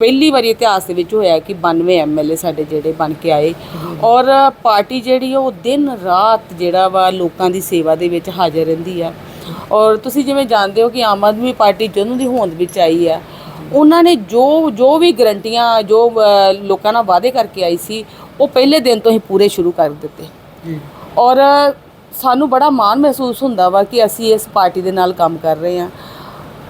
ਪਹਿਲੀ ਵਾਰੀ ਇਤਿਹਾਸ ਦੇ ਵਿੱਚ ਹੋਇਆ ਕਿ 92 ਐਮਐਲਏ ਸਾਡੇ ਜਿਹੜੇ ਬਣ ਕੇ ਆਏ। ਔਰ ਪਾਰਟੀ ਜਿਹੜੀ ਉਹ ਦਿਨ ਰਾਤ ਜਿਹੜਾ ਵਾ ਲੋਕਾਂ ਦੀ ਸੇਵਾ ਦੇ ਵਿੱਚ ਹਾਜ਼ਰ ਰਹਿੰਦੀ ਆ। ਔਰ ਤੁਸੀਂ ਜਿਵੇਂ ਜਾਣਦੇ ਹੋ ਕਿ ਆਮ ਆਦਮੀ ਪਾਰਟੀ ਜਦੋਂ ਦੀ ਹੋਂਦ ਵਿੱਚ ਆਈ ਆ। ਉਹਨਾਂ ਨੇ ਜੋ ਜੋ ਵੀ ਗਰੰਟੀਆਂ ਜੋ ਲੋਕਾਂ ਨਾਲ ਵਾਅਦੇ ਕਰਕੇ ਆਈ ਸੀ ਉਹ ਪਹਿਲੇ ਦਿਨ ਤੋਂ ਹੀ ਪੂਰੇ ਸ਼ੁਰੂ ਕਰ ਦਿੱਤੇ। ਔਰ ਸਾਨੂੰ ਬੜਾ ਮਾਣ ਮਹਿਸੂਸ ਹੁੰਦਾ ਵਾ ਕਿ ਅਸੀਂ ਇਸ ਪਾਰਟੀ ਦੇ ਨਾਲ ਕੰਮ ਕਰ ਰਹੇ ਹਾਂ।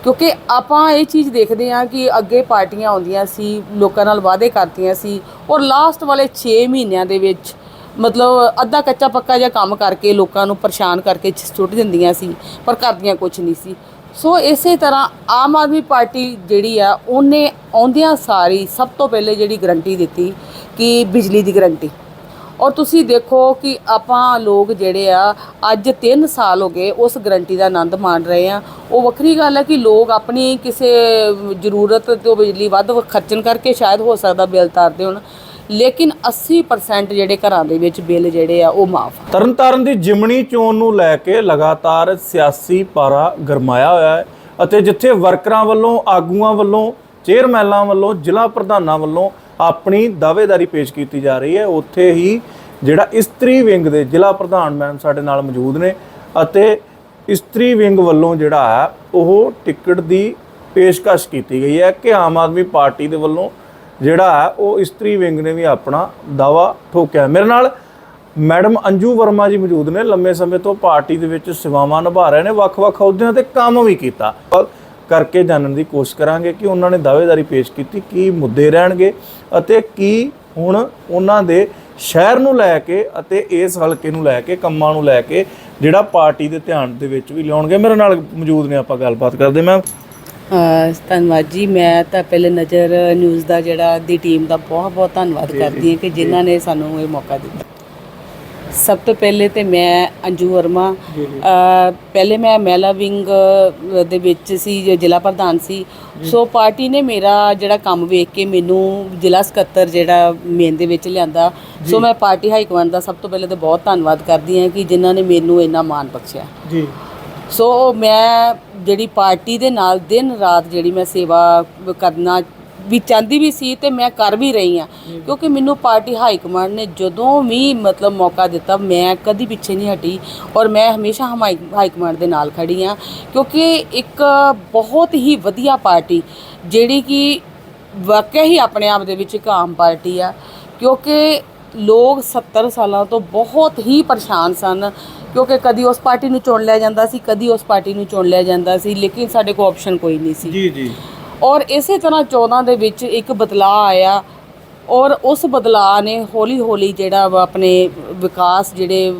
ਕਿਉਂਕਿ ਆਪਾਂ ਇਹ ਚੀਜ਼ ਦੇਖਦੇ ਹਾਂ ਕਿ ਅੱਗੇ ਪਾਰਟੀਆਂ ਆਉਂਦੀਆਂ ਸੀ, ਲੋਕਾਂ ਨਾਲ ਵਾਅਦੇ ਕਰਦੀਆਂ ਸੀ ਔਰ ਲਾਸਟ ਵਾਲੇ 6 ਮਹੀਨਿਆਂ ਦੇ ਵਿੱਚ ਮਤਲਬ ਅੱਧਾ ਕੱਚਾ ਪੱਕਾ ਜਿਹਾ ਕੰਮ ਕਰਕੇ ਲੋਕਾਂ ਨੂੰ ਪਰੇਸ਼ਾਨ ਕਰਕੇ ਛੁੱਟ ਦਿੰਦੀਆਂ ਸੀ, ਪਰ ਕਰਦੀਆਂ ਕੁਝ ਨਹੀਂ ਸੀ। ਸੋ ਇਸੇ ਤਰ੍ਹਾਂ ਆਮ ਆਦਮੀ ਪਾਰਟੀ ਜਿਹੜੀ ਆ, ਉਹਨੇ ਆਉਂਦਿਆਂ ਸਾਰੀ ਸਭ ਤੋਂ ਪਹਿਲੇ ਜਿਹੜੀ ਗਰੰਟੀ ਦਿੱਤੀ ਕਿ ਬਿਜਲੀ ਦੀ ਗਰੰਟੀ ਔਰ ਤੁਸੀਂ ਦੇਖੋ ਕਿ ਆਪਾਂ ਲੋਕ ਜਿਹੜੇ ਆ, ਅੱਜ 3 ਸਾਲ ਹੋ ਗਏ ਉਸ ਗਰੰਟੀ ਦਾ ਆਨੰਦ ਮਾਣ ਰਹੇ ਆ। ਉਹ ਵੱਖਰੀ ਗੱਲ ਹੈ ਕਿ ਲੋਕ ਆਪਣੀ ਕਿਸੇ ਜ਼ਰੂਰਤ ਤੋਂ ਬਿਜਲੀ ਵੱਧ ਖਰਚਣ ਕਰਕੇ ਸ਼ਾਇਦ ਹੋ ਸਕਦਾ ਬਿੱਲ ਤਾਰਦੇ ਹੋਣ ਲੇਕਿਨ 80% ਜਿਹੜੇ ਘਰਾਂ ਦੇ ਵਿੱਚ ਬਿੱਲ ਜਿਹੜੇ ਆ, ਉਹ ਮਾਫ ਤਰਨਤਾਰਨ ਦੀ ਜਿਮਣੀ ਚੋਣ ਨੂੰ ਲੈ ਕੇ ਲਗਾਤਾਰ ਸਿਆਸੀ ਪਾਰਾ ਗਰਮਾਇਆ ਹੋਇਆ ਹੈ ਅਤੇ ਜਿੱਥੇ ਵਰਕਰਾਂ ਵੱਲੋਂ, ਆਗੂਆਂ ਵੱਲੋਂ, ਚੇਅਰਮੈਨਾਂ ਵੱਲੋਂ, ਜ਼ਿਲ੍ਹਾ ਪ੍ਰਧਾਨਾਂ ਵੱਲੋਂ ਆਪਣੀ ਦਾਅਵੇਦਾਰੀ ਪੇਸ਼ ਕੀਤੀ ਜਾ ਰਹੀ ਹੈ। ਉੱਥੇ ਹੀ ਜਿਹੜਾ ਇਸਤਰੀ ਵਿੰਗ ਦੇ ਜ਼ਿਲ੍ਹਾ ਪ੍ਰਧਾਨ ਮੈਮ ਸਾਡੇ ਨਾਲ ਮੌਜੂਦ ਨੇ ਅਤੇ ਇਸਤਰੀ ਵਿੰਗ ਵੱਲੋਂ ਜਿਹੜਾ ਹੈ, ਉਹ ਟਿਕਟ ਦੀ ਪੇਸ਼ਕਸ਼ ਕੀਤੀ ਗਈ ਹੈ ਕਿ ਆਮ ਆਦਮੀ ਪਾਰਟੀ ਦੇ ਵੱਲੋਂ ਜਿਹੜਾ ਹੈ, ਉਹ ਇਸਤਰੀ ਵਿੰਗ ਨੇ ਵੀ ਆਪਣਾ ਦਾਵਾ ਠੋਕਿਆ। ਮੇਰੇ ਨਾਲ ਮੈਡਮ ਅੰਜੂ ਵਰਮਾ ਜੀ ਮੌਜੂਦ ਨੇ। ਲੰਮੇ ਸਮੇਂ ਤੋਂ ਪਾਰਟੀ ਦੇ ਵਿੱਚ ਸੇਵਾਵਾਂ ਨਿਭਾ ਰਹੇ ਨੇ। ਵੱਖ-ਵੱਖ ਅਹੁਦਿਆਂ ਤੇ ਕੰਮ ਵੀ ਕੀਤਾ। ਕਰਕੇ ਜਾਣਨ ਦੀ ਕੋਸ਼ਿਸ਼ ਕਰਾਂਗੇ ਕਿ ਉਹਨਾਂ ਨੇ ਦਾਅਵੇਦਾਰੀ ਪੇਸ਼ ਕੀਤੀ ਕੀ ਮੁੱਦੇ ਰਹਿਣਗੇ ਅਤੇ ਕੀ ਹੁਣ ਉਹਨਾਂ ਦੇ ਸ਼ਹਿਰ ਨੂੰ ਲੈ ਕੇ ਅਤੇ ਇਸ ਹਲਕੇ ਨੂੰ ਲੈ ਕੇ ਕੰਮਾਂ ਨੂੰ ਲੈ ਕੇ ਜਿਹੜਾ ਪਾਰਟੀ ਦੇ ਧਿਆਨ ਦੇ ਵਿੱਚ ਵੀ ਲਿਆਉਣਗੇ। ਮੇਰੇ ਨਾਲ ਮੌਜੂਦ ਨੇ ਆਪਾਂ ਗੱਲਬਾਤ ਕਰਦੇ ਮੈਂ ਧੰਨਵਾਦ ਜੀ। ਮੈਂ ਤਾਂ ਪਹਿਲੇ ਨਜ਼ਰ ਨਿਊਜ਼ ਦਾ ਜਿਹੜਾ ਦੀ ਟੀਮ ਦਾ ਬਹੁਤ ਬਹੁਤ ਧੰਨਵਾਦ ਕਰਦੀ ਹਾਂ ਕਿ ਜਿਨ੍ਹਾਂ ਨੇ ਸਾਨੂੰ ਇਹ ਮੌਕਾ ਦਿੱਤਾ। ਸਭ ਤੋਂ ਪਹਿਲੇ ਤੇ ਮੈਂ ਅੰਜੂ ਵਰਮਾ ਪਹਿਲੇ ਮੈਂ ਮਹਿਲਾ ਵਿੰਗ ਦੇ ਵਿੱਚ ਸੀ ਜੋ ਜ਼ਿਲ੍ਹਾ ਪ੍ਰਧਾਨ ਸੀ। ਸੋ ਪਾਰਟੀ ਨੇ ਮੇਰਾ ਜਿਹੜਾ ਕੰਮ ਵੇਖ ਕੇ ਮੈਨੂੰ ਜ਼ਿਲ੍ਹਾ ਸਕੱਤਰ ਜਿਹੜਾ ਮੇਨ ਦੇ ਵਿੱਚ ਲਿਆਂਦਾ। ਸੋ ਮੈਂ ਪਾਰਟੀ ਹਾਈ ਕਮਾਂਡ ਦਾ ਸਭ ਤੋਂ ਪਹਿਲੇ ਤੇ ਬਹੁਤ ਧੰਨਵਾਦ ਕਰਦੀ ਹਾਂ ਕਿ ਜਿਨ੍ਹਾਂ ਨੇ ਮੈਨੂੰ ਇੰਨਾ ਮਾਣ ਬਖਸ਼ਿਆ। ਜੀ। ਸੋ ਮੈਂ ਜਿਹੜੀ ਪਾਰਟੀ ਦੇ ਨਾਲ ਦਿਨ ਰਾਤ ਜਿਹੜੀ ਮੈਂ ਸੇਵਾ ਕਰਨਾ ਵੀ ਚਾਹੁੰਦੀ ਵੀ ਸੀ ਤੇ ਮੈਂ ਕਰ ਵੀ ਰਹੀ ਹਾਂ। ਕਿਉਂਕਿ ਮੈਨੂੰ ਪਾਰਟੀ ਹਾਈ ਕਮਾਂਡ ਨੇ ਜਦੋਂ ਵੀ ਮਤਲਬ ਮੌਕਾ ਦਿੱਤਾ, ਮੈਂ ਕਦੀ ਪਿੱਛੇ ਨਹੀਂ ਹਟੀ ਔਰ ਮੈਂ ਹਮੇਸ਼ਾ ਹਮਾਈ, ਹਾਈ ਕਮਾਂਡ ਦੇ ਨਾਲ ਖੜੀ ਹਾਂ। ਕਿਉਂਕਿ ਇੱਕ ਬਹੁਤ ਹੀ ਵਧੀਆ ਪਾਰਟੀ, ਜਿਹੜੀ ਕਿ ਵਾਕਿਆ ਹੀ ਆਪਣੇ ਆਪ ਦੇ ਵਿੱਚ ਇੱਕ ਆਮ ਪਾਰਟੀ ਆ। ਕਿਉਂਕਿ ਲੋਕ 70 ਸਾਲਾਂ ਤੋਂ ਬਹੁਤ ਹੀ ਪਰੇਸ਼ਾਨ ਸਨ। ਕਿਉਂਕਿ ਕਦੀ ਉਸ ਪਾਰਟੀ ਨੂੰ ਚੁਣ ਲਿਆ ਜਾਂਦਾ ਸੀ, ਕਦੀ ਉਸ ਪਾਰਟੀ ਨੂੰ ਚੁਣ ਲਿਆ ਜਾਂਦਾ ਸੀ, ਲੇਕਿਨ ਸਾਡੇ ਕੋਲ ਆਪਸ਼ਨ ਕੋਈ ਨਹੀਂ ਸੀ। ਜੀ ਜੀ। ਔਰ ਇਸੇ ਤਰ੍ਹਾਂ 14 ਦੇ ਵਿੱਚ ਇੱਕ ਬਦਲਾਅ ਆਇਆ ਔਰ ਉਸ ਬਦਲਾਅ ਨੇ ਹੌਲੀ ਹੌਲੀ ਜਿਹੜਾ ਵਾ ਆਪਣੇ ਵਿਕਾਸ ਜਿਹੜੇ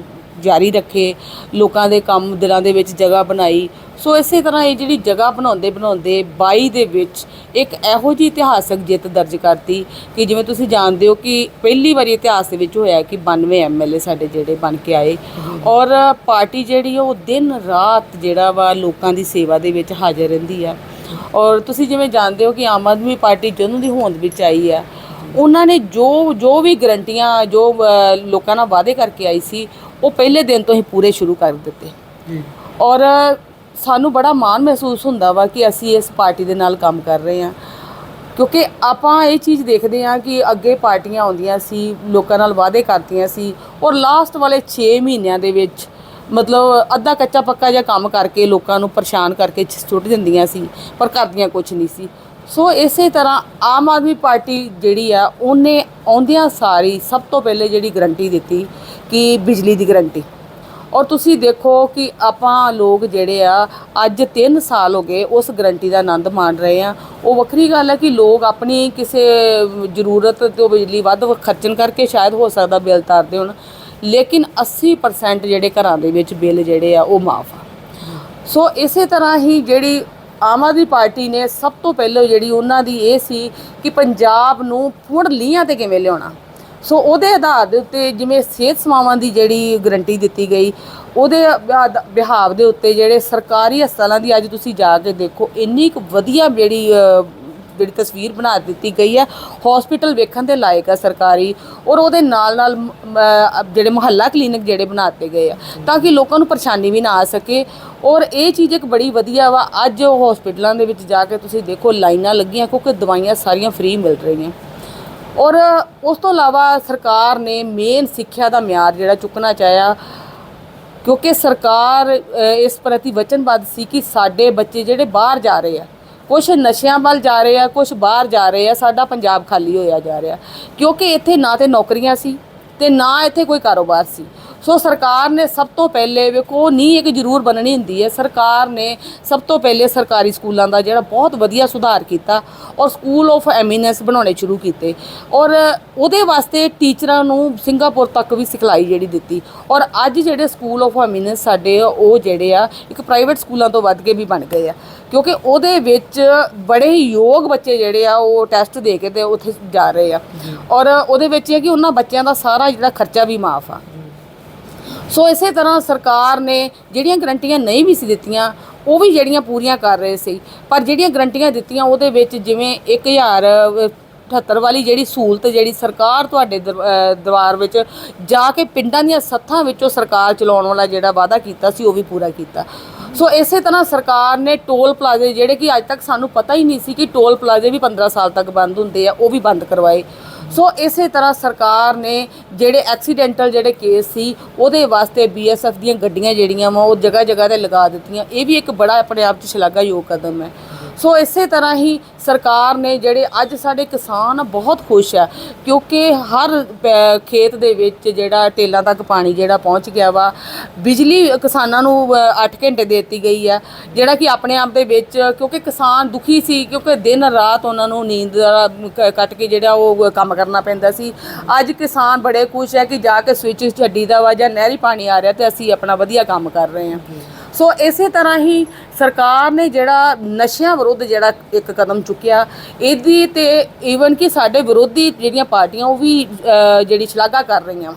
ਜਾਰੀ ਰੱਖੇ, ਲੋਕਾਂ ਦੇ ਕੰਮ ਦਿਲਾਂ ਦੇ ਵਿੱਚ ਜਗ੍ਹਾ ਬਣਾਈ। ਸੋ ਇਸੇ ਤਰ੍ਹਾਂ ਇਹ ਜਿਹੜੀ ਜਗ੍ਹਾ ਬਣਾਉਂਦੇ ਬਣਾਉਂਦੇ 22 ਦੇ ਵਿੱਚ ਇੱਕ ਇਹੋ ਜਿਹੀ ਇਤਿਹਾਸਕ ਜਿੱਤ ਦਰਜ ਕਰਤੀ ਕਿ ਜਿਵੇਂ ਤੁਸੀਂ ਜਾਣਦੇ ਹੋ ਕਿ ਪਹਿਲੀ ਵਾਰੀ ਇਤਿਹਾਸ ਦੇ ਵਿੱਚ ਹੋਇਆ ਕਿ 92 ਐਮਐਲਏ ਸਾਡੇ ਜਿਹੜੇ ਬਣ ਕੇ ਆਏ ਔਰ ਪਾਰਟੀ ਜਿਹੜੀ ਉਹ ਦਿਨ ਰਾਤ ਜਿਹੜਾ ਵਾ ਲੋਕਾਂ ਦੀ ਸੇਵਾ ਦੇ ਵਿੱਚ ਹਾਜ਼ਰ ਰਹਿੰਦੀ ਆ। ਔਰ ਤੁਸੀਂ ਜਿਵੇਂ ਜਾਣਦੇ ਹੋ ਕਿ ਆਮ ਆਦਮੀ ਪਾਰਟੀ ਜਦੋਂ ਦੀ ਹੋਂਦ ਵਿੱਚ ਆਈ ਆ ਉਹਨਾਂ ਨੇ ਜੋ ਜੋ ਵੀ ਗਰੰਟੀਆਂ ਜੋ ਲੋਕਾਂ ਨਾਲ ਵਾਅਦੇ ਕਰਕੇ ਆਈ ਸੀ ਉਹ ਪਹਿਲੇ ਦਿਨ ਤੋਂ ਹੀ ਪੂਰੇ ਸ਼ੁਰੂ ਕਰ ਦਿੱਤੇ। ਜੀ। ਔਰ ਸਾਨੂੰ ਬੜਾ ਮਾਣ ਮਹਿਸੂਸ ਹੁੰਦਾ ਵਾ ਕਿ ਅਸੀਂ ਇਸ ਪਾਰਟੀ ਦੇ ਨਾਲ ਕੰਮ ਕਰ ਰਹੇ ਹਾਂ। ਕਿਉਂਕਿ ਆਪਾਂ ਇਹ ਚੀਜ਼ ਦੇਖਦੇ ਹਾਂ ਕਿ ਅੱਗੇ ਪਾਰਟੀਆਂ ਆਉਂਦੀਆਂ ਸੀ ਲੋਕਾਂ ਨਾਲ ਵਾਅਦੇ ਕਰਦੀਆਂ ਸੀ ਔਰ ਲਾਸਟ ਵਾਲੇ 6 ਮਹੀਨਿਆਂ ਦੇ ਵਿੱਚ ਮਤਲਬ ਅੱਧਾ ਕੱਚਾ ਪੱਕਾ ਜਿਹਾ ਕੰਮ ਕਰਕੇ ਲੋਕਾਂ ਨੂੰ ਪਰੇਸ਼ਾਨ ਕਰਕੇ ਛ- ਸੁੱਟ ਦਿੰਦੀਆਂ ਸੀ, ਪਰ ਕਰਦੀਆਂ ਕੁਝ ਨਹੀਂ ਸੀ। ਸੋ ਇਸੇ ਤਰ੍ਹਾਂ ਆਮ ਆਦਮੀ ਪਾਰਟੀ ਜਿਹੜੀ ਆ, ਉਹਨੇ ਆਉਂਦਿਆਂ ਸਾਰੀ ਸਭ ਤੋਂ ਪਹਿਲੇ ਜਿਹੜੀ ਗਰੰਟੀ ਦਿੱਤੀ ਕਿ ਬਿਜਲੀ ਦੀ ਗਰੰਟੀ। ਔਰ ਤੁਸੀਂ ਦੇਖੋ ਕਿ ਆਪਾਂ ਲੋਕ ਜਿਹੜੇ ਆ, ਅੱਜ 3 ਸਾਲ ਹੋ ਗਏ ਉਸ ਗਰੰਟੀ ਦਾ ਆਨੰਦ ਮਾਣ ਰਹੇ ਆ। ਉਹ ਵੱਖਰੀ ਗੱਲ ਹੈ ਕਿ ਲੋਕ ਆਪਣੀ ਕਿਸੇ ਜ਼ਰੂਰਤ ਤੋਂ ਬਿਜਲੀ ਵੱਧ ਖਰਚਣ ਕਰਕੇ ਸ਼ਾਇਦ ਹੋ ਸਕਦਾ ਬਿੱਲ ਤਾਰਦੇ ਹੋਣ ਲੇਕਿਨ 80% ਜਿਹੜੇ ਘਰਾਂ ਦੇ ਵਿੱਚ ਬਿੱਲ ਜਿਹੜੇ ਆ ਉਹ ਮਾਫ ਆ। ਸੋ ਇਸੇ ਤਰ੍ਹਾਂ ਹੀ ਜਿਹੜੀ ਆਮ ਆਦਮੀ ਪਾਰਟੀ ਨੇ ਸਭ ਤੋਂ ਪਹਿਲਾਂ ਜਿਹੜੀ ਉਹਨਾਂ ਦੀ ਇਹ ਸੀ ਕਿ ਪੰਜਾਬ ਨੂੰ ਮੁੜ ਲੀਹਾਂ ਤੇ ਕਿਵੇਂ ਲਿਆਉਣਾ। ਸੋ ਉਹਦੇ ਆਧਾਰ ਦੇ ਉੱਤੇ ਜਿਵੇਂ ਸਿਹਤ ਸੇਵਾਵਾਂ ਦੀ ਜਿਹੜੀ ਗਰੰਟੀ ਦਿੱਤੀ ਗਈ, ਉਹਦੇ ਬਿਹਾ- ਬਿਹਾਵ ਦੇ ਉੱਤੇ ਜਿਹੜੇ ਸਰਕਾਰੀ ਹਸਪਤਾਲਾਂ ਦੀ ਅੱਜ ਤੁਸੀਂ ਜਾ ਕੇ ਦੇਖੋ, ਇੰਨੀ ਕੁ ਵਧੀਆ ਜਿਹੜੀ ਜਿਹੜੀ ਤਸਵੀਰ ਬਣਾ ਦਿੱਤੀ ਗਈ ਹੈ ਹਸਪੀਟਲ ਵੇਖਣ ਦੇ ਲਾਇਕ ਹੈ ਸਰਕਾਰੀ ਔਰ ਉਹਦੇ ਨਾਲ ਨਾਲ ਮ- ਜਿਹੜੇ ਮੁਹੱਲਾ ਕਲੀਨਿਕ ਜਿਹੜੇ ਬਣਾਤੇ ਗਏ ਆ, ਤਾਂ ਕਿ ਲੋਕਾਂ ਨੂੰ ਪਰੇਸ਼ਾਨੀ ਵੀ ਨਾ ਆ ਸਕੇ ਔਰ ਇਹ ਚੀਜ਼ ਇੱਕ ਬੜੀ ਵਧੀਆ ਵਾ, ਅੱਜ ਉਹ ਹਸਪੀਟਲਾਂ ਦੇ ਵਿੱਚ ਜਾ ਕੇ ਤੁਸੀਂ ਦੇਖੋ ਲਾਈਨਾਂ ਲੱਗੀਆਂ, ਕਿਉਂਕਿ ਦਵਾਈਆਂ ਸਾਰੀਆਂ ਫ੍ਰੀ ਮਿਲ ਰਹੀਆਂ। ਔਰ ਉਸ ਤੋਂ ਇਲਾਵਾ ਸਰਕਾਰ ਨੇ ਮੇਨ ਸਿੱਖਿਆ ਦਾ ਮਿਆਰ ਜਿਹੜਾ ਚੁੱਕਣਾ ਚਾਹਿਆ, ਕਿਉਂਕਿ ਸਰਕਾਰ ਇਸ ਪ੍ਰਤੀ ਵਚਨਬੱਧ ਸੀ ਕਿ ਸਾਡੇ ਬੱਚੇ ਜਿਹੜੇ ਬਾਹਰ ਜਾ ਰਹੇ ਆ ਕੁਝ ਨਸ਼ਿਆਂ ਵੱਲ ਜਾ ਰਹੇ ਆ ਕੁਝ ਬਾਹਰ ਜਾ ਰਹੇ ਆ, ਸਾਡਾ ਪੰਜਾਬ ਖਾਲੀ ਹੋਇਆ ਜਾ ਰਿਹਾ। ਕਿਉਂਕਿ ਇੱਥੇ ਨਾ ਤੇ ਨੌਕਰੀਆਂ ਸੀ ਤੇ ਨਾ ਇੱਥੇ ਕੋਈ ਕਾਰੋਬਾਰ ਸੀ। ਸੋ ਸਰਕਾਰ ਨੇ ਸਭ ਤੋਂ ਪਹਿਲੇ ਵੇਖੋ ਨੀ ਇੱਕ ਜ਼ਰੂਰ ਬਣਨੀ ਹੁੰਦੀ ਹੈ। ਸਰਕਾਰ ਨੇ ਸਭ ਤੋਂ ਪਹਿਲੇ ਸਰਕਾਰੀ ਸਕੂਲਾਂ ਦਾ ਜਿਹੜਾ ਬਹੁਤ ਵਧੀਆ ਸੁਧਾਰ ਕੀਤਾ ਔਰ ਸਕੂਲ ਆਫ ਐਮੀਨੈਂਸ ਬਣਾਉਣੇ ਸ਼ੁਰੂ ਕੀਤੇ। ਔਰ ਉਹਦੇ ਵਾਸਤੇ ਟੀਚਰਾਂ ਨੂੰ ਸਿੰਗਾਪੁਰ ਤੱਕ ਵੀ ਸਿਖਲਾਈ ਜਿਹੜੀ ਦਿੱਤੀ। ਔਰ ਅੱਜ ਜਿਹੜੇ ਸਕੂਲ ਆਫ ਐਮੀਨੈਂਸ ਸਾਡੇ ਉਹ ਜਿਹੜੇ ਆ ਇੱਕ ਪ੍ਰਾਈਵੇਟ ਸਕੂਲਾਂ ਤੋਂ ਵੱਧ ਕੇ ਵੀ ਬਣ ਗਏ ਆ। ਕਿਉਂਕਿ ਉਹਦੇ ਵਿੱਚ ਬੜੇ ਹੀ ਯੋਗ ਬੱਚੇ ਜਿਹੜੇ ਆ ਉਹ ਟੈਸਟ ਦੇ ਕੇ ਤੇ ਉੱਥੇ ਜਾ ਰਹੇ ਆ। ਔਰ ਉਹਦੇ ਵਿੱਚ ਇਹ ਕਿ ਉਹਨਾਂ ਬੱਚਿਆਂ ਦਾ ਸਾਰਾ ਜਿਹੜਾ ਖਰਚਾ ਵੀ ਮਾਫ ਆ। ਸੋ ਇਸੇ ਤਰ੍ਹਾਂ ਸਰਕਾਰ ਨੇ ਜਿਹੜੀਆਂ ਗਰੰਟੀਆਂ ਨਹੀਂ ਵੀ ਸੀ ਦਿੱਤੀਆਂ, ਉਹ ਵੀ ਜਿਹੜੀਆਂ ਪੂਰੀਆਂ ਕਰ ਰਹੇ ਸੀ। ਪਰ ਜਿਹੜੀਆਂ ਗਰੰਟੀਆਂ ਦਿੱਤੀਆਂ, ਉਹਦੇ ਵਿੱਚ ਜਿਵੇਂ 1078 ਵਾਲੀ ਜਿਹੜੀ ਸਹੂਲਤ ਜਿਹੜੀ ਸਰਕਾਰ ਤੁਹਾਡੇ ਦਰ- ਅਹ, ਦਰਬਾਰ ਵਿੱਚ ਜਾ ਕੇ ਪਿੰਡਾਂ ਦੀਆਂ ਸੱਥਾਂ ਵਿੱਚੋਂ ਸਰਕਾਰ ਚਲਾਉਣ ਵਾਲਾ ਜਿਹੜਾ ਵਾਅਦਾ ਕੀਤਾ ਸੀ, ਉਹ ਵੀ ਪੂਰਾ ਕੀਤਾ। ਸੋ ਇਸੇ ਤਰ੍ਹਾਂ ਸਰਕਾਰ ਨੇ ਟੋਲ ਪਲਾਜ਼ੇ ਜਿਹੜੇ ਕਿ ਅੱਜ ਤੱਕ ਸਾਨੂੰ ਪਤਾ ਹੀ ਨਹੀਂ ਸੀ ਕਿ ਟੋਲ ਪਲਾਜ਼ੇ ਵੀ 15 ਸਾਲ ਤੱਕ ਬੰਦ ਹੁੰਦੇ ਆ, ਉਹ ਵੀ ਬੰਦ ਕਰਵਾਏ। ਸੋ ਇਸੇ ਤਰ੍ਹਾਂ ਸਰਕਾਰ ਨੇ ਜਿਹੜੇ ਐਕਸੀਡੈਂਟਲ ਜਿਹੜੇ ਕੇਸ ਸੀ, ਉਹਦੇ ਵਾਸਤੇ ਬੀਐਸਐਫ ਦੀਆਂ ਗੱਡੀਆਂ ਜਿਹੜੀਆਂ ਵਾ, ਉਹ ਜਗ੍ਹਾ ਜਗ੍ਹਾ ਤੇ ਲਗਾ ਦਿੱਤੀਆਂ। ਇਹ ਵੀ ਇੱਕ ਬੜਾ ਆਪਣੇ ਆਪ 'ਚ ਸ਼ਲਾਘਾਯੋਗ ਕਦਮ ਹੈ। ਸੋ ਇਸੇ ਤਰ੍ਹਾਂ ਹੀ ਸਰਕਾਰ ਨੇ ਜਿਹੜੇ ਅੱਜ ਸਾਡੇ ਕਿਸਾਨ ਬਹੁਤ ਖੁਸ਼ ਆ, ਕਿਉਂਕਿ ਹਰ ਪੈ- ਖੇਤ ਦੇ ਵਿੱਚ ਜਿਹੜਾ ਟੇਲਾਂ ਤੱਕ ਪਾਣੀ ਜਿਹੜਾ ਪਹੁੰਚ ਗਿਆ ਵਾ, ਬਿਜਲੀ ਕਿਸਾਨਾਂ ਨੂੰ 8 ਘੰਟੇ ਦੇ ਦਿੱਤੀ ਗਈ ਆ, ਜਿਹੜਾ ਕਿ ਆਪਣੇ ਆਪ ਦੇ ਵਿੱਚ, ਕਿਉਂਕਿ ਕਿਸਾਨ ਦੁਖੀ ਸੀ, ਕਿਉਂਕਿ ਦਿਨ ਰਾਤ ਉਹਨਾਂ ਨੂੰ ਨੀਂਦ ਦਾ, ਕ- ਕੱਟ ਕੇ ਜਿਹੜਾ ਉਹ ਕੰਮ ਕਰਨਾ ਪੈਂਦਾ ਸੀ। ਅੱਜ ਕਿਸਾਨ ਬੜੇ ਖੁਸ਼ ਹੈ ਕਿ ਜਾ ਕੇ ਸਵਿਚ ਛੱਡੀ ਦਾ ਵਾ ਜਾਂ ਨਹਿਰੀ ਪਾਣੀ ਆ ਰਿਹਾ ਤੇ ਅਸੀਂ ਆਪਣਾ ਵਧੀਆ ਕੰਮ ਕਰ ਰਹੇ ਹਾਂ ਸੋ ਇਸੇ ਤਰ੍ਹਾਂ ਹੀ ਸਰਕਾਰ ਨੇ ਜਿਹੜਾ ਨਸ਼ਿਆਂ ਵਿਰੁੱਧ ਜਿਹੜਾ ਇੱਕ ਕਦਮ ਚੁੱਕਿਆ ਇਹਦੀ ਤੇ ਈਵਨ ਕਿ ਸਾਡੇ ਵਿਰੋਧੀ ਜਿਹੜੀਆਂ ਪਾਰਟੀਆਂ ਉਹ ਵੀ ਜਿਹੜੀ ਸ਼ਲਾਘਾ ਕਰ ਰਹੀਆਂ।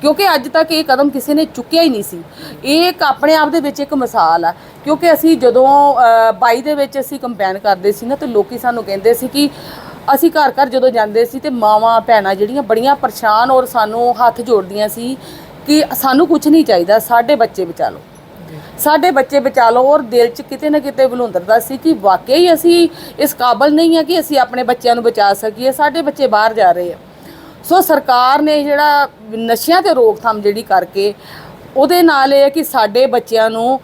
ਕਿਉਂਕਿ ਅੱਜ ਤੱਕ ਇਹ ਕਦਮ ਕਿਸੇ ਨੇ ਚੁੱਕਿਆ ਹੀ ਨਹੀਂ ਸੀ। ਇਹ ਇੱਕ ਆਪਣੇ ਆਪ ਦੇ ਵਿੱਚ ਇੱਕ ਮਿਸਾਲ ਆ। ਕਿਉਂਕਿ ਅਸੀਂ ਜਦੋਂ ਅਹ, 22 ਦੇ ਵਿੱਚ ਅਸੀਂ ਕੰਪੇਨ ਕਰਦੇ ਸੀ ਨਾ ਤੇ ਲੋਕੀ ਸਾਨੂੰ ਕਹਿੰਦੇ ਸੀ ਕਿ ਅਸੀਂ ਘਰ ਘਰ ਜਦੋਂ ਜਾਂਦੇ ਸੀ ਤੇ ਮਾਵਾਂ ਭੈਣਾਂ ਜਿਹੜੀਆਂ ਬੜੀਆਂ ਪਰੇਸ਼ਾਨ ਔਰ ਸਾਨੂੰ ਹੱਥ ਜੋੜਦੀਆਂ ਸੀ ਕਿ ਸਾਨੂੰ ਕੁਝ ਨਹੀਂ ਚਾਹੀਦਾ ਸਾਡੇ ਬੱਚੇ ਬਚਾ ਲਓ। ਸਾਡੇ ਬੱਚੇ ਬਚਾ ਲਓ, ਔਰ ਦਿਲ 'ਚ ਕਿਤੇ ਨਾ ਕਿਤੇ ਬਲੁੰਦਰਦਾ ਸੀ ਕਿ ਵਾਕਈ ਅਸੀਂ ਇਸ ਕਾਬਲ ਨਹੀਂ ਆ ਕਿ ਅਸੀਂ ਆਪਣੇ ਬੱਚਿਆਂ ਨੂੰ ਬਚਾ ਸਕੀਏ, ਸਾਡੇ ਬੱਚੇ ਬਾਹਰ ਜਾ ਰਹੇ ਆ। ਸੋ ਸਰਕਾਰ ਨੇ ਜਿਹੜਾ ਨਸ਼ਿਆਂ ਤੇ ਰੋਕਥਾਮ ਜਿਹੜੀ ਕਰਕੇ, ਉਹਦੇ ਨਾਲ ਇਹ ਹੈ ਕਿ ਸਾਡੇ ਬੱਚਿਆਂ ਨੂੰ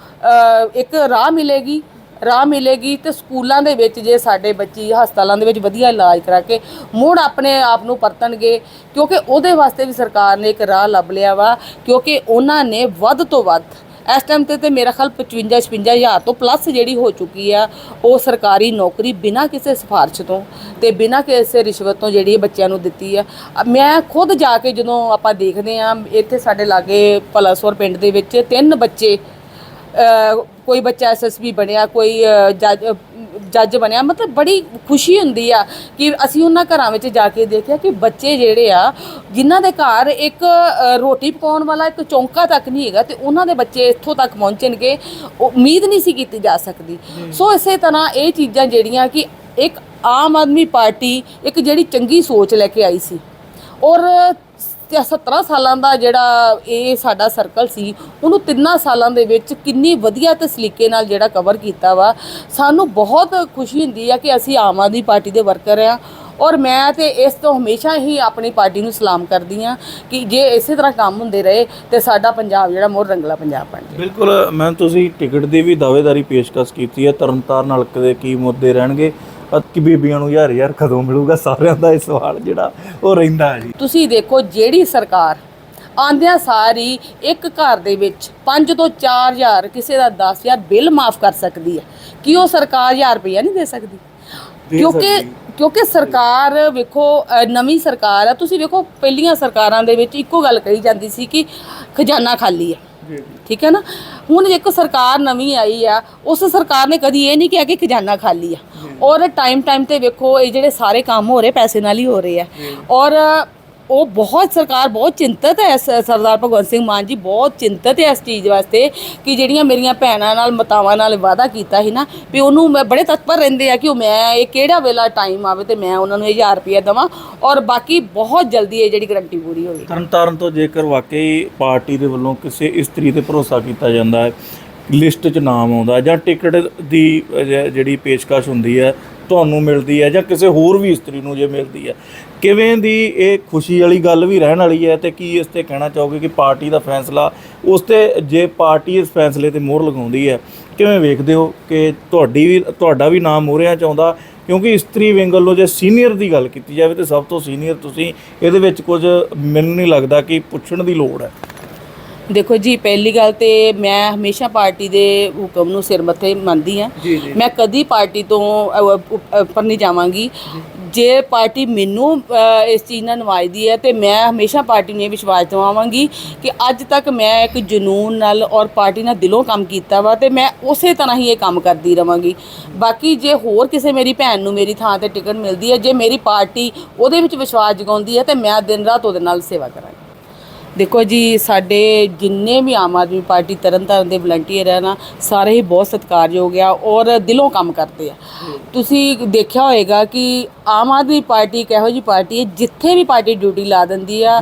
ਇੱਕ ਰਾਹ ਮਿਲੇਗੀ ਰਾਹ ਮਿਲੇਗੀ ਤੇ ਸਕੂਲਾਂ ਦੇ ਵਿੱਚ ਜੇ ਸਾਡੇ ਬੱਚੀ ਹਸਪਤਾਲਾਂ ਦੇ ਵਿੱਚ ਵਧੀਆ ਇਲਾਜ ਕਰਾ ਕੇ ਮੁੜ ਆਪਣੇ ਆਪ ਨੂੰ ਪਰਤਣਗੇ, ਕਿਉਂਕਿ ਉਹਦੇ ਵਾਸਤੇ ਵੀ ਸਰਕਾਰ ਨੇ ਇੱਕ ਰਾਹ ਲੱਭ ਲਿਆ ਵਾ, ਕਿਉਂਕਿ ਉਹਨਾਂ ਨੇ ਵੱਧ ਤੋਂ ਵੱਧ ਇਸ ਟਾਈਮ ਤੇ ਤੇ ਮੇਰਾ ਖਿਆਲ 55 56 ਹਜ਼ਾਰ ਤੋਂ ਪਲੱਸ ਜਿਹੜੀ ਹੋ ਚੁੱਕੀ ਆ ਉਹ ਸਰਕਾਰੀ ਨੌਕਰੀ ਬਿਨਾਂ ਕਿਸੇ ਸਿਫਾਰਿਸ਼ ਤੋਂ ਤੇ ਬਿਨਾਂ ਕਿਸੇ ਰਿਸ਼ਵਤ ਤੋਂ ਜਿਹੜੀ ਬੱਚਿਆਂ ਨੂੰ ਦਿੱਤੀ ਆ। ਮੈਂ ਖੁਦ ਜਾ ਕੇ ਜਦੋਂ ਆਪਾਂ ਦੇਖਦੇ ਆ ਇੱਥੇ ਸਾਡੇ ਲਾਗੇ ਪਲਸਵਰ ਪਿੰਡ ਦੇ ਵਿੱਚ ਤਿੰਨ ਬੱਚੇ ਕੋਈ ਬੱਚਾ ਐਸਐਸਪੀ ਬਣਿਆ ਕੋਈ ਅ, ਜੱਜ ਜੱਜ ਬਣਿਆ ਮਤਲਬ ਬੜੀ ਖੁਸ਼ੀ ਹੁੰਦੀ ਆ ਕਿ ਅਸੀਂ ਉਹਨਾਂ ਘਰਾਂ ਵਿੱਚ ਜਾ ਕੇ ਦੇਖਿਆ ਕਿ ਬੱਚੇ ਜਿਹੜੇ ਆ ਜਿਨ੍ਹਾਂ ਦੇ ਘਰ ਇੱਕ ਰੋਟੀ ਪਕਾਉਣ ਵਾਲਾ ਇੱਕ ਚੌਂਕਾ ਤੱਕ ਨਹੀਂ ਹੈਗਾ ਤੇ ਉਹਨਾਂ ਦੇ ਬੱਚੇ ਇੱਥੋਂ ਤੱਕ ਪਹੁੰਚਣਗੇ ਉਮੀਦ ਨਹੀਂ ਸੀ ਕੀਤੀ ਜਾ ਸਕਦੀ। ਸੋ ਇਸੇ ਤਰ੍ਹਾਂ ਇਹ ਚੀਜ਼ਾਂ ਜਿਹੜੀਆਂ ਕਿ ਇੱਕ ਆਮ ਆਦਮੀ ਪਾਰਟੀ ਇੱਕ ਜਿਹੜੀ ਚੰਗੀ ਸੋਚ ਲੈ ਕੇ ਆਈ ਸੀ। ਔਰ ਤੇ 17 ਸਾਲਾਂ ਦਾ ਜਿਹੜਾ ਇਹ ਸਾਡਾ ਸਰਕਲ ਸੀ, ਉਹਨੂੰ ਤਿੰਨਾਂ ਸਾਲਾਂ ਦੇ ਵਿੱਚ ਕਿੰਨੀ ਵਧੀਆ ਤੇ ਸਲੀਕੇ ਨਾਲ ਜਿਹੜਾ ਕਵਰ ਕੀਤਾ ਵਾ। ਸਾਨੂੰ ਬਹੁਤ ਖੁਸ਼ੀ ਹੁੰਦੀ ਆ ਕਿ ਅਸੀਂ ਆਮ ਆਦਮੀ ਪਾਰਟੀ ਦੇ ਵਰਕਰ ਆ। ਔਰ ਮੈਂ ਤੇ ਇਸ ਤੋਂ ਹਮੇਸ਼ਾ ਹੀ ਆਪਣੀ ਪਾਰਟੀ ਨੂੰ ਸਲਾਮ ਕਰਦੀ ਆ ਕਿ ਜੇ ਇਸੇ ਤਰ੍ਹਾਂ ਕੰਮ ਹੁੰਦੇ ਰਹੇ ਤੇ ਸਾਡਾ ਪੰਜਾਬ ਜਿਹੜਾ ਮੋਰ ਰੰਗਲਾ ਪੰਜਾਬ ਬਣ ਜਾਏ ਬਿਲਕੁਲ, ਮੈਂ ਤੁਸੀਂ ਟਿਕਟ ਦੀ ਵੀ ਦਾਅਵੇਦਾਰੀ ਪੇਸ਼ਕਸ਼ ਕੀਤੀ ਹੈ। ਤਰਨਤਾਰਨ ਹਲਕੇ ਦੇ ਕੀ ਮੁੱਦੇ ਰਹਿਣਗੇ। ਕਿ ਬੀਬੀਆਂ ਨੂੰ ਯਾਰ ਯਾਰ ਕਦੋਂ ਮਿਲੂਗਾ ਸਾਰਿਆਂ ਦਾ ਇਹ ਸਵਾਲ ਜਿਹੜਾ ਉਹ ਰਹਿੰਦਾ ਹੈ ਜੀ। ਤੁਸੀਂ ਦੇਖੋ ਜਿਹੜੀ ਸਰਕਾਰ ਆਂਦਿਆਂ ਸਾਰੀ ਇੱਕ ਘਰ ਦੇ ਵਿੱਚ 5 ਤੋਂ 4000 ਕਿਸੇ ਦਾ 10000 ਬਿੱਲ ਮਾਫ ਕਰ ਸਕਦੀ ਹੈ। ਕੀ ਉਹ ਸਰਕਾਰ 1000 ਰੁਪਇਆ ਨਹੀਂ ਦੇ ਸਕਦੀ? ਕਿਉਂਕਿ ਕਿਉਂਕਿ ਸਰਕਾਰ ਵੇਖੋ ਨਵੀਂ ਸਰਕਾਰ ਆ। ਤੁਸੀਂ ਵੇਖੋ ਪਹਿਲੀਆਂ ਸਰਕਾਰਾਂ ਦੇ ਵਿੱਚ ਇੱਕੋ ਗੱਲ ਕਹੀ ਜਾਂਦੀ ਸੀ ਕਿ ਖਜ਼ਾਨਾ ਖਾਲੀ ਹੈ। ਠੀਕ ਹੈ ਨਾ? ਹੁਣ ਇੱਕ ਸਰਕਾਰ ਨਵੀਂ ਆਈ ਆ ਉਸ ਸਰਕਾਰ ਨੇ ਕਦੀ ਇਹ ਨਹੀਂ ਕਿਹਾ ਕਿ ਖਜ਼ਾਨਾ ਖਾਲੀ ਆ। ਔਰ ਟਾਈਮ ਟਾਈਮ ਤੇ ਵੇਖੋ ਇਹ ਜਿਹੜੇ ਸਾਰੇ ਕੰਮ ਹੋ ਰਹੇ ਪੈਸੇ ਨਾਲ ਹੀ ਹੋ ਰਹੇ ਆ। ਔਰ ਉਹ ਬਹੁਤ ਸਰਕਾਰ ਬਹੁਤ ਚਿੰਤਤ ਹੈ ਸ- ਸਰਦਾਰ ਭਗਵੰਤ ਸਿੰਘ ਮਾਨ ਜੀ, ਬਹੁਤ ਚਿੰਤਤ ਹੈ ਇਸ ਚੀਜ਼ ਵਾਸਤੇ ਕਿ ਜਿਹੜੀਆਂ ਮੇਰੀਆਂ ਭੈਣਾਂ ਨਾਲ, ਮਤਾਵਾਂ ਨਾਲ ਵਾਅਦਾ ਕੀਤਾ ਸੀ ਨਾ, ਵੀ ਉਹਨੂੰ ਮੈਂ ਬੜੇ ਤਤਪਰ ਰਹਿੰਦੇ ਆ ਕਿ ਉਹ ਮੈਂ ਇਹ ਕਿਹੜਾ ਵੇਲਾ ਟਾਈਮ ਆਵੇ ਤੇ ਮੈਂ ਉਹਨਾਂ ਨੂੰ 1000 ਰੁਪਏ ਦੇਵਾਂ ਔਰ ਬਾਕੀ ਬਹੁਤ ਜਲਦੀ ਇਹ ਜਿਹੜੀ ਗਰੰਟੀ ਪੂਰੀ ਹੋਵੇ। ਤਰਨਤਾਰਨ ਤੋਂ ਜੇਕਰ ਵਾਕਈ ਪਾਰਟੀ ਦੇ ਵੱਲੋਂ ਕਿਸੇ ਇਸਤਰੀ ਤੇ ਭਰੋਸਾ ਕੀਤਾ ਜਾਂਦਾ ਹੈ ਲਿਸਟ 'ਚ ਨਾਮ ਆਉਂਦਾ ਜਾਂ ਟਿਕਟ ਦੀ ਜਿਹੜੀ ਪੇਸ਼ਕਸ਼ ਹੁੰਦੀ ਹੈ ਤੁਹਾਨੂੰ ਮਿਲਦੀ ਹੈ ਜਾਂ ਕਿਸੇ ਹੋਰ ਵੀ ਇਸਤਰੀ ਨੂੰ ਜੇ ਮਿਲਦੀ ਹੈ। ਕਿਵੇਂ ਦੀ ਇਹ ਖੁਸ਼ੀ ਵਾਲੀ ਗੱਲ ਵੀ ਰਹਿਣ ਵਾਲੀ ਹੈ ਤੇ ਕੀ ਇਸ ਤੇ ਕਹਿਣਾ ਚਾਹੋਗੇ ਕਿ ਪਾਰਟੀ ਦਾ ਫੈਸਲਾ ਉਸ ਤੇ ਜੇ ਪਾਰਟੀ ਇਸ ਫੈਸਲੇ ਤੇ ਮੋਹਰ ਲਗਾਉਂਦੀ ਹੈ, ਕਿਵੇਂ ਵੇਖਦੇ ਹੋ ਕਿ ਤੁਹਾਡੀ ਵੀ, ਤੁਹਾਡਾ ਵੀ ਨਾਮ ਮੋਹਰਿਆਂ ਚ ਆਉਂਦਾ? ਕਿਉਂਕਿ ਇਸਤਰੀ ਵਿੰਗ ਵੱਲੋਂ ਜੇ ਸੀਨੀਅਰ ਦੀ ਗੱਲ ਕੀਤੀ ਜਾਵੇ ਤੇ ਸਭ ਤੋਂ ਸੀਨੀਅਰ ਤੁਸੀਂ, ਇਹਦੇ ਵਿੱਚ ਕੁਝ ਮੈਨੂੰ ਨਹੀਂ ਲੱਗਦਾ ਕਿ ਪੁੱਛਣ ਦੀ ਲੋੜ ਹੈ। ਦੇਖੋ ਜੀ ਪਹਿਲੀ ਗੱਲ ਤੇ ਮੈਂ ਹਮੇਸ਼ਾ ਪਾਰਟੀ ਦੇ ਹੁਕਮ ਨੂੰ ਸਿਰ ਮੱਥੇ ਮੰਨਦੀ ਆ। ਮੈਂ ਕਦੀ ਪਾਰਟੀ ਤੋਂ ਉੱਪਰ ਨਹੀਂ ਜਾਵਾਂਗੀ। ਜੇ ਪਾਰਟੀ ਮੈਨੂੰ ਇਸ ਚੀਜ਼ ਨਾਲ ਨਵਾਜਦੀ ਹੈ ਤੇ ਮੈਂ ਹਮੇਸ਼ਾ ਪਾਰਟੀ ਨੂੰ ਇਹ ਵਿਸ਼ਵਾਸ ਦਿਵਾਵਾਂਗੀ ਕਿ ਅੱਜ ਤੱਕ ਮੈਂ ਇੱਕ ਜਨੂਨ ਨਾਲ ਔਰ ਪਾਰਟੀ ਨਾਲ ਦਿਲੋਂ ਕੰਮ ਕੀਤਾ ਵਾ ਤੇ ਮੈਂ ਉਸੇ ਤਰ੍ਹਾਂ ਹੀ ਇਹ ਕੰਮ ਕਰਦੀ ਰਵਾਂਗੀ। ਬਾਕੀ ਜੇ ਹੋਰ ਕਿਸੇ ਮੇਰੀ ਭੈਣ ਨੂੰ ਮੇਰੀ ਥਾਂ ਤੇ ਟਿਕਟ ਮਿਲਦੀ ਹੈ ਜੇ ਮੇਰੀ ਪਾਰਟੀ ਉਹਦੇ ਵਿੱਚ ਵਿਸ਼ਵਾਸ ਜਗਾਉਂਦੀ ਹੈ ਤੇ ਮੈਂ ਦਿਨ ਰਾਤ ਉਹਦੇ ਨਾਲ ਸੇਵਾ ਕਰਾਂਗੀ। ਦੇਖੋ ਜੀ ਸਾਡੇ ਜਿੰਨੇ ਵੀ ਆਮ ਆਦਮੀ ਪਾਰਟੀ ਤਰਨਤਾਰਨ ਦੇ ਵਲੰਟੀਅਰ ਹੈ ਨਾ ਸਾਰੇ ਹੀ ਬਹੁਤ ਸਤਿਕਾਰਯੋਗ ਆ ਔਰ ਦਿਲੋਂ ਕੰਮ ਕਰਦੇ ਆ। ਤੁਸੀਂ ਦੇਖਿਆ ਹੋਏਗਾ ਕਿ ਆਮ ਆਦਮੀ ਪਾਰਟੀ ਇੱਕ ਇਹੋ ਜਿਹੀ ਪਾਰਟੀ ਹੈ ਜਿੱਥੇ ਵੀ ਪਾਰਟੀ ਡਿਊਟੀ ਲਾ ਦਿੰਦੀ ਆ।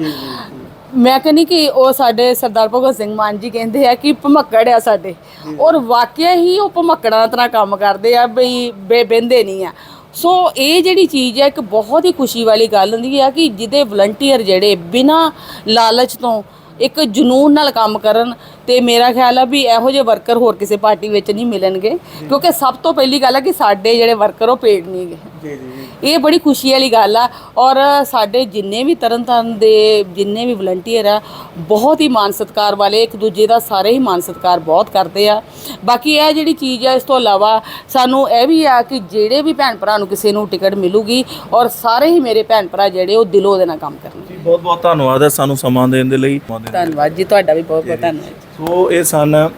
ਮੈਂ ਕਹਿੰਨੀ ਕਿ ਉਹ ਸਾਡੇ ਸਰਦਾਰ ਭਗਤ ਸਿੰਘ ਮਾਨ ਜੀ ਕਹਿੰਦੇ ਆ ਕਿ ਭਮੱਕੜ ਆ ਸਾਡੇ। ਔਰ ਵਾਕਿਆ ਹੀ ਉਹ ਭਮੱਕੜਾਂ ਤਰ੍ਹਾਂ ਕੰਮ ਕਰਦੇ ਆ ਬਈ ਬੇ ਬਹਿੰਦੇ ਨਹੀਂ ਆ। ਸੋ ਇਹ ਜਿਹੜੀ ਚੀਜ਼ ਹੈ, ਇੱਕ ਬਹੁਤ ਹੀ ਖੁਸ਼ੀ ਵਾਲੀ ਗੱਲ ਹੁੰਦੀ ਹੈ ਕਿ ਜਿਹਦੇ ਵਲੰਟੀਅਰ ਜਿਹੜੇ ਬਿਨਾਂ ਲਾਲਚ ਤੋਂ ਇੱਕ ਜਨੂਨ ਨਾਲ ਕੰਮ ਕਰਨ ਤੇ ਮੇਰਾ ਖਿਆਲ ਆ ਵੀ ਇਹੋ ਜਿਹੇ ਵਰਕਰ ਹੋਰ ਕਿਸੇ ਪਾਰਟੀ ਵਿੱਚ ਨਹੀਂ ਮਿਲਣਗੇ, ਕਿਉਂਕਿ ਸਭ ਤੋਂ ਪਹਿਲੀ ਗੱਲ ਹੈ ਕਿ ਸਾਡੇ ਜਿਹੜੇ ਵਰਕਰ ਉਹ ਪੇਡ ਨਹੀਂ ਜੀ ਜੀ। ਇਹ ਬੜੀ ਖੁਸ਼ੀ ਵਾਲੀ ਗੱਲ ਆ। ਔਰ ਸਾਡੇ ਜਿੰਨੇ ਵੀ ਤਰਨਤਾਰਨ ਦੇ ਜਿੰਨੇ ਵੀ ਵਲੰਟੀਅਰ ਆ ਬਹੁਤ ਹੀ ਮਾਨ ਸਤਿਕਾਰ ਵਾਲੇ ਇੱਕ ਦੂਜੇ ਦਾ ਸਾਰੇ ਹੀ ਮਾਨ ਸਤਿਕਾਰ ਬਹੁਤ ਕਰਦੇ ਆ। ਬਾਕੀ ਇਹ ਜਿਹੜੀ ਚੀਜ਼ ਆ ਇਸ ਤੋਂ ਇਲਾਵਾ ਸਾਨੂੰ ਇਹ ਵੀ ਆ ਕਿ ਜਿਹੜੇ ਵੀ ਭੈਣ ਭਰਾ ਨੂੰ ਕਿਸੇ ਨੂੰ ਟਿਕਟ ਮਿਲੂਗੀ ਔਰ ਸਾਰੇ ਹੀ ਮੇਰੇ ਭੈਣ ਭਰਾ ਜਿਹੜੇ ਉਹ ਦਿਲੋਂ ਉਹਦੇ ਨਾਲ ਕੰਮ ਕਰਨਗੇ। ਜੀ ਬਹੁਤ ਬਹੁਤ ਧੰਨਵਾਦ ਹੈ ਸਾਨੂੰ ਸਮਾਂ ਦੇਣ ਦੇ ਲਈ। ਧੰਨਵਾਦ ਜੀ ਤੁਹਾਡਾ ਵੀ ਬਹੁਤ ਬਹੁਤ ਧੰਨਵਾਦ ਸੋ ਇਹ ਸਨ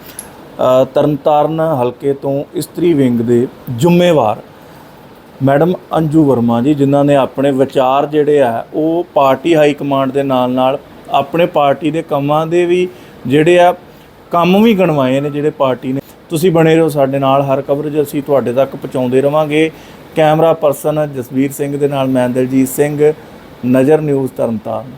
ਤਰਨਤਾਰਨ ਹਲਕੇ ਤੋਂ ਇਸਤਰੀ ਵਿੰਗ ਦੇ ਜ਼ਿੰਮੇਵਾਰ ਮੈਡਮ ਅੰਜੂ ਵਰਮਾ ਜੀ, ਜਿਨ੍ਹਾਂ ਨੇ ਆਪਣੇ ਵਿਚਾਰ ਜਿਹੜੇ ਆ, ਉਹ ਪਾਰਟੀ ਹਾਈ ਕਮਾਂਡ ਦੇ ਨਾਲ ਨਾਲ ਆਪਣੇ ਪਾਰਟੀ ਦੇ ਕੰਮਾਂ ਦੇ ਵੀ ਜਿਹੜੇ ਆ, ਕੰਮ ਵੀ ਗਣਵਾਏ ਨੇ ਜਿਹੜੇ ਪਾਰਟੀ ਨੇ। ਤੁਸੀਂ ਬਣੇ ਰਹੋ ਸਾਡੇ ਨਾਲ, ਹਰ ਕਵਰੇਜ ਅਸੀਂ ਤੁਹਾਡੇ ਤੱਕ ਪਹੁੰਚਾਉਂਦੇ ਰਵਾਂਗੇ। ਕੈਮਰਾ ਪਰਸਨ ਜਸਵੀਰ ਸਿੰਘ ਦੇ ਨਾਲ ਮੈਂ ਦਲਜੀਤ ਸਿੰਘ, ਨਜ਼ਰ ਨਿਊਜ਼ ਤਰਨਤਾਰਨ।